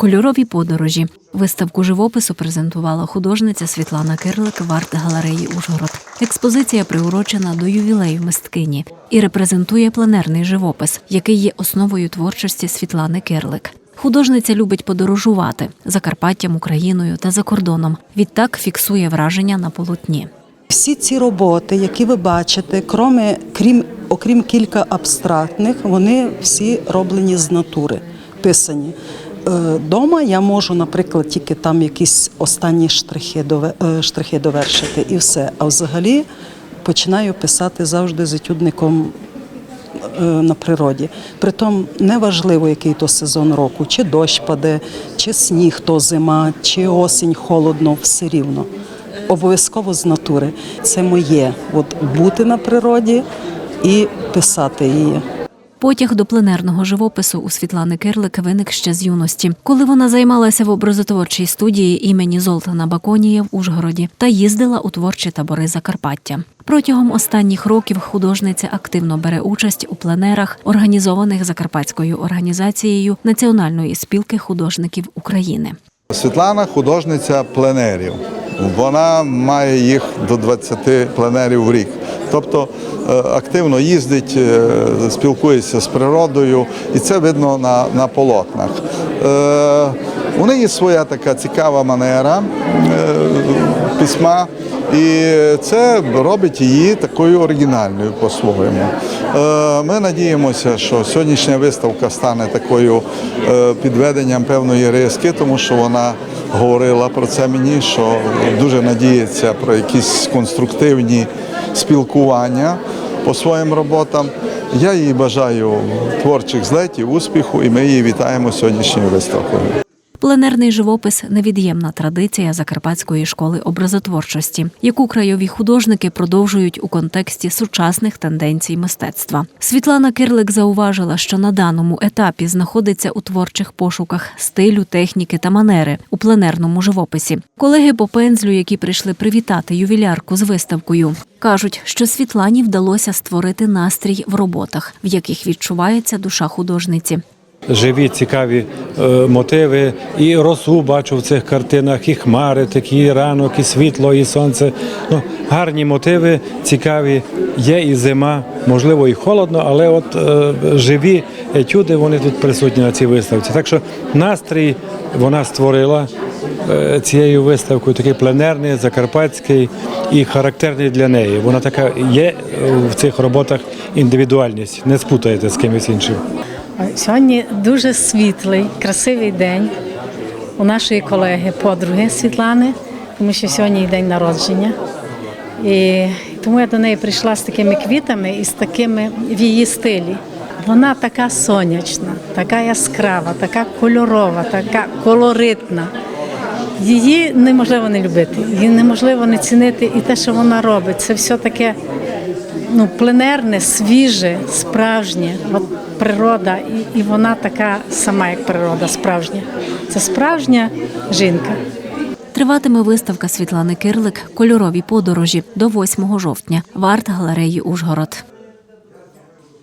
Кольорові подорожі. Виставку живопису презентувала художниця Світлана Кирлик в арт-галереї Ужгород. Експозиція приурочена до ювілею мисткині і репрезентує пленерний живопис, який є основою творчості Світлани Кирлик. Художниця любить подорожувати Закарпаттям, Україною та за кордоном. Відтак фіксує враження на полотні. Всі ці роботи, які ви бачите, кроме, крім, окрім кілька абстрактних, вони всі роблені з натури, писані. Е, Дома я можу, наприклад, тільки там якісь останні штрихи, е, штрихи довершити і все. А взагалі починаю писати завжди з етюдником е, на природі. Притом неважливо, який то сезон року, чи дощ паде, чи сніг, то зима, чи осінь холодно, все рівно. Обов'язково з натури. Це моє от бути на природі і писати її. Потяг до пленерного живопису у Світлани Кирлик виник ще з юності, коли вона займалася в образотворчій студії імені Золтана Баконія в Ужгороді та їздила у творчі табори Закарпаття. Протягом останніх років художниця активно бере участь у пленерах, організованих закарпатською організацією Національної спілки художників України. Світлана художниця пленерів. Вона має їх до 20 пленерів в рік. Тобто е, активно їздить, е, спілкується з природою, і це видно на, на полотнах. Е, У неї своя така цікава манера письма, і це робить її такою оригінальною по-своєму. Е, Ми надіємося, що сьогоднішня виставка стане такою е, підведенням певної риски, тому що вона говорила про це мені, що дуже надіється про якісь конструктивні спілкування по своїм роботам. Я їй бажаю творчих злетів, успіху, і ми її вітаємо сьогоднішньою виставкою. Пленерний живопис невід'ємна традиція Закарпатської школи образотворчості, яку краєві художники продовжують у контексті сучасних тенденцій мистецтва. Світлана Кирлик зауважила, що на даному етапі знаходиться у творчих пошуках стилю, техніки та манери у пленерному живописі. Колеги по пензлю, які прийшли привітати ювілярку з виставкою, кажуть, що Світлані вдалося створити настрій в роботах, в яких відчувається душа художниці. Живі, цікаві е, мотиви. І росу бачу в цих картинах, і хмари, такі і ранок, і світло, і сонце. Ну, гарні мотиви, цікаві. Є і зима, можливо, і холодно, але от е, живі етюди вони тут присутні на цій виставці. Так що настрій вона створила. е, Цією виставкою такий пленерний, закарпатський і характерний для неї. Вона така є е, в цих роботах індивідуальність. Не спутаєте з кимось іншим. Сьогодні дуже світлий, красивий день у нашої колеги, подруги Світлани, тому що сьогодні день народження. І тому я до неї прийшла з такими квітами і з такими в її стилі. Вона така сонячна, така яскрава, така кольорова, така колоритна. Її неможливо не любити, її неможливо не цінити і те, що вона робить. Це все таке ну, пленерне, свіже, справжнє. От природа, і, і вона така сама, як природа, справжня. Це справжня жінка. Триватиме виставка Світлани Кирлик Кольорові подорожі до 8 жовтня в арт-галереї Ужгород.